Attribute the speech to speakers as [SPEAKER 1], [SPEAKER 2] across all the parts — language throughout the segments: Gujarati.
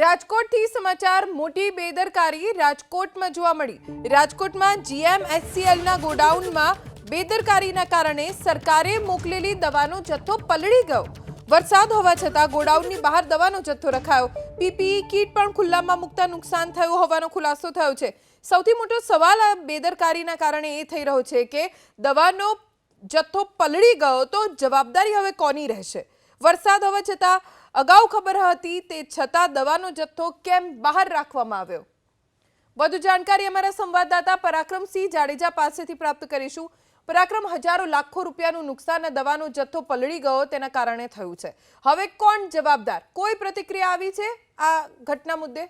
[SPEAKER 1] રાજકોટથી સમાચાર, મોટી બેદરકારી રાજકોટમાં જોવા મળી. રાજકોટમાં જીએમએસસીએલના ગોડાઉનમાં બેદરકારીના કારણે સરકારે મોકલેલી દવાનો જથ્થો પલળી ગયો. વરસાદ હોવા છતાં ગોડાઉનની બહાર દવાનો જથ્થો રખાયો. પીપીઈ કીટ પણ ખુલ્લામાં મૂકતા નુકસાન થયું હોવાનો ખુલાસો થયો છે. સૌથી મોટો સવાલ આ બેદરકારીના કારણે એ થઈ રહ્યો છે કે દવાનો જથ્થો પલળી ગયો તો જવાબદારી હવે કોની રહેશે? વરસાદ હોવા છતાં અગાઉ ખબર હતી તે છતાં દવાનો જથ્થો કેમ બહાર રાખવામાં આવ્યો? વધુ જાણકારી અમારા સંવાદદાતા પરાક્રમસિંહ જાડેજા પાસેથી પ્રાપ્ત કરીશું. પરાક્રમ હજારો લાખો રૂપિયાનું નુકસાન દવાનો જથ્થો પલળી ગયો તેના કારણે થયું છે. હવે કોણ જવાબદાર? કોઈ પ્રતિક્રિયા આવી છે આ ઘટના મુદ્દે?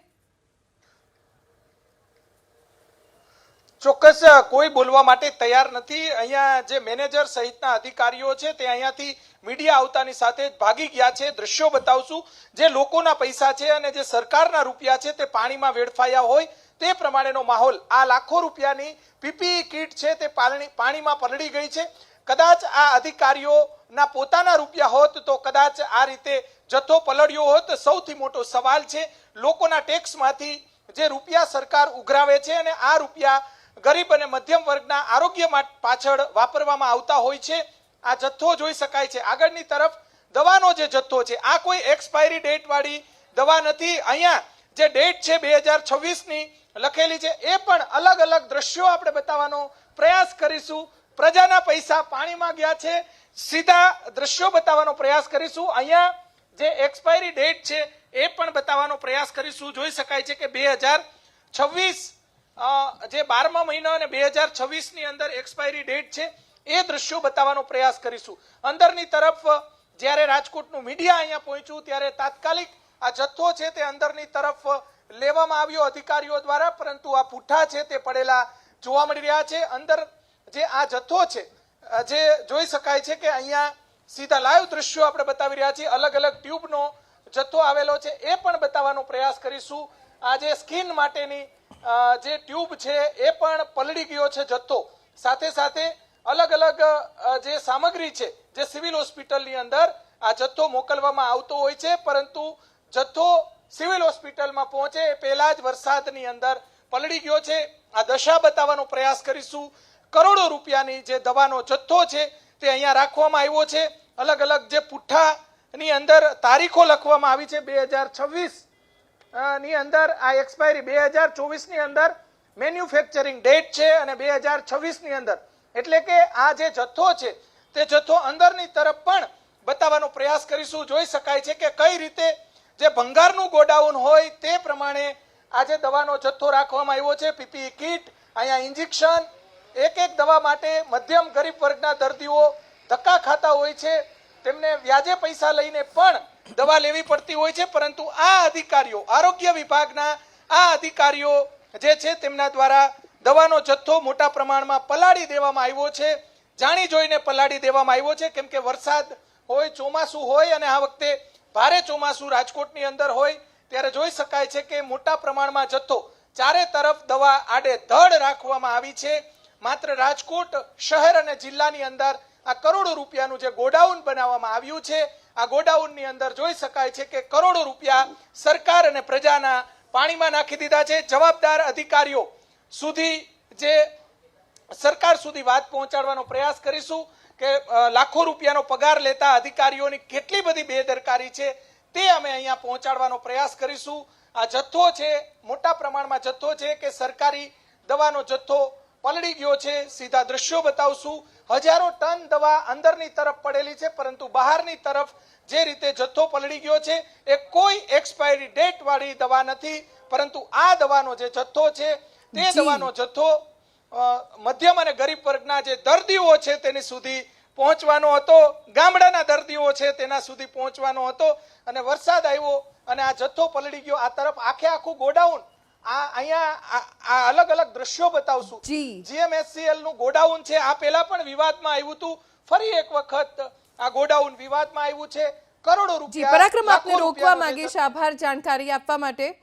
[SPEAKER 2] ચોક્કસ, કોઈ બોલવા માટે તૈયાર નથી. અહીંયા જે મેનેજર સહિતના અધિકારીઓ છે તે અહીંયાથી મીડિયા આવતાની સાથે ભાગી ગયા છે. દ્રશ્યો બતાવશું. જે લોકોના પૈસા છે અને જે સરકારના રૂપિયા છે તે પાણીમાં વેડફાયા હોય તે પ્રમાણેનો માહોલ આ લાખો રૂપિયાની પીપીઈ કીટ છે તે પાણી, પાણીમાં પલળી ગઈ છે. કદાચ આ અધિકારીઓના પોતાના રૂપિયા હોત તો કદાચ આ રીતે જથ્થો પલળ્યો હોત. સૌથી મોટો સવાલ છે, લોકોના ટેક્સમાંથી જે રૂપિયા સરકાર ઉઘરાવે છે અને આ રૂપિયા ગરીબ અને મધ્યમ વર્ગના આરોગ્ય પાછળ વાપરવામાં આવતા હોય છે. આ જથ્થો જોઈ શકાય છે. આગળની તરફ દવાનો જે જથ્થો છે, આ કોઈ એક્સપાયરી ડેટ વાળી દવા નથી. અહીંયા જે ડેટ છે બે હજારની લખેલી છે. એ પણ અલગ અલગ દ્રશ્યો આપણે બતાવવાનો પ્રયાસ કરીશું. પ્રજાના પૈસા પાણીમાં ગયા છે. સીધા દ્રશ્યો બતાવવાનો પ્રયાસ કરીશું. અહીંયા જે એક્સપાયરી ડેટ છે, એ પણ બતાવવાનો પ્રયાસ કરીશું. જોઈ શકાય છે કે બે હજાર છવ્વીસ જે બારમા મહિના અને બે હજાર છવ્વીસની અંદર એક્સપાયરી ડેટ છે. એ દ્રશ્યો બતાવવાનો પ્રયાસ કરીશું. અંદરની તરફ, જ્યારે રાજકોટનું મીડિયા અહીંયા પહોંચ્યું, ત્યારે તાત્કાલિક આ જથ્થો છે તે અંદરની તરફ લેવામાં આવ્યો અધિકારીઓ દ્વારા, પરંતુ આ પુઠ્ઠા છે તે પડેલા જોવા મળી રહ્યા છે. અંદર જે આ જથ્થો છે જે જોઈ શકાય છે કે અહીંયા સીધા લાઈવ દ્રશ્યો આપણે બતાવી રહ્યા છીએ. અલગ અલગ ટ્યુબનો જથ્થો આવેલો છે, એ પણ બતાવવાનો પ્રયાસ કરીશું. આ જે સ્કિન માટેની જે ટ્યુબ છે, એ પણ પલળી ગયો છે જથ્થો. સાથે સાથે અલગ અલગ જે સામગ્રી છે, જે સિવિલ હોસ્પિટલની અંદર આ જથ્થો મોકલવામાં આવતો હોય છે, પરંતુ જથ્થો સિવિલ હોસ્પિટલમાં પહોંચે એ પહેલા જ વરસાદની અંદર પલળી ગયો છે. આ દશા બતાવવાનો પ્રયાસ કરીશું. કરોડો રૂપિયાની જે દવાનો જથ્થો છે તે અહીંયા રાખવામાં આવ્યો છે. અલગ અલગ જે પુઠ્ઠાની અંદર તારીખો લખવામાં આવી છે, બે હજાર છવ્વીસની અંદર આ એક્સપાયરી બે હજાર ચોવીસની અંદર મેન્યુફેક્ચરિંગ ડેટ છે અને બે હજાર છવ્વીસની અંદર એટલે કે આ જે જથ્થો છે, તે જથ્થો અંદરની તરફ પણ બતાવવાનો પ્રયાસ કરીશું. જોઈ શકાય છે કે કઈ રીતે જે ભંગારનું ગોડાઉન હોય તે પ્રમાણે આજે દવાનો જથ્થો રાખવામાં આવ્યો છે, પીપીઈ કીટ, અહીંયા ઇન્જેક્શન એક એક દવા માટે મધ્યમ ગરીબ વર્ગના દર્દીઓ ધક્કા ખાતા હોય છે. તેમને વ્યાજે પૈસા લઈને પણ દવા લેવી પડતી હોય છે, પરંતુ આ અધિકારીઓ, આરોગ્ય વિભાગના આ અધિકારીઓ જે છે, તેમના દ્વારા દવાનો જથ્થો મોટા પ્રમાણમાં પલાળી દેવામાં આવ્યો છે. જાણી જોઈને પલાળી દેવામાં આવ્યો છે. કેમ કે વરસાદ હોય, ચોમાસું હોય અને આ વખતે ભારે ચોમાસું રાજકોટની અંદર હોય, ત્યારે જોઈ શકાય છે કે મોટા પ્રમાણમાં જથ્થો ચારે તરફ દવા આડે ધડ રાખવામાં આવી છે. માત્ર રાજકોટ શહેર અને જિલ્લાની અંદર આ કરોડો રૂપિયાનું જે ગોડાઉન બનાવવામાં આવ્યું છે, આ ગોડાઉનની અંદર જોઈ શકાય છે કે કરોડો રૂપિયા સરકાર અને પ્રજાના પાણીમાં નાખી દીધા છે. જવાબદાર અધિકારીઓ સુધી જે સરકાર સુધી વાત પહોંચાડવાનો પ્રયાસ કરીશું કે લાખો રૂપિયાનો પગાર લેતા અધિકારીઓની કેટલી બધી બેદરકારી છે તે અમે અહીંયા પહોંચાડવાનો પ્રયાસ કરીશું. આ જથ્થો છે, મોટા પ્રમાણમાં જથ્થો છે કે સરકારી દવાનો જથ્થો પલળી ગયો છે. સીધા દ્રશ્યો બતાવશું. હજારો ટન દવા અંદરની તરફ પડેલી છે, પરંતુ બહારની તરફ જે રીતે જથ્થો પલળી ગયો છે એ કોઈ એક્સપાયરી ડેટ વાળી દવા નથી, પરંતુ આ દવાનો જે જથ્થો છે તે દવાનો જથ્થો મધ્યમ અને ગરીબ વર્ગના જે દર્દીઓ છે તેની સુધી પહોંચવાનો હતો. ગામડાના દર્દીઓ છે તેના સુધી પહોંચવાનો હતો અને વરસાદ આવ્યો અને આ જથ્થો પલળી ગયો. આ તરફ આખે આખું ગોડાઉન આ અહીંયા આ- અલગ અલગ દ્રશ્યો બતાવશું. જીએમએસસીએલનું ગોડાઉન છે. આ પહેલા પણ વિવાદમાં આવ્યું હતું. ફરી એક વખત આ ગોડાઉન વિવાદમાં આવ્યું છે. કરોડો રૂપિયા
[SPEAKER 1] પરાક્રમ આપને રોકવા માંગીશ આભાર જાણકારી આપવા માટે.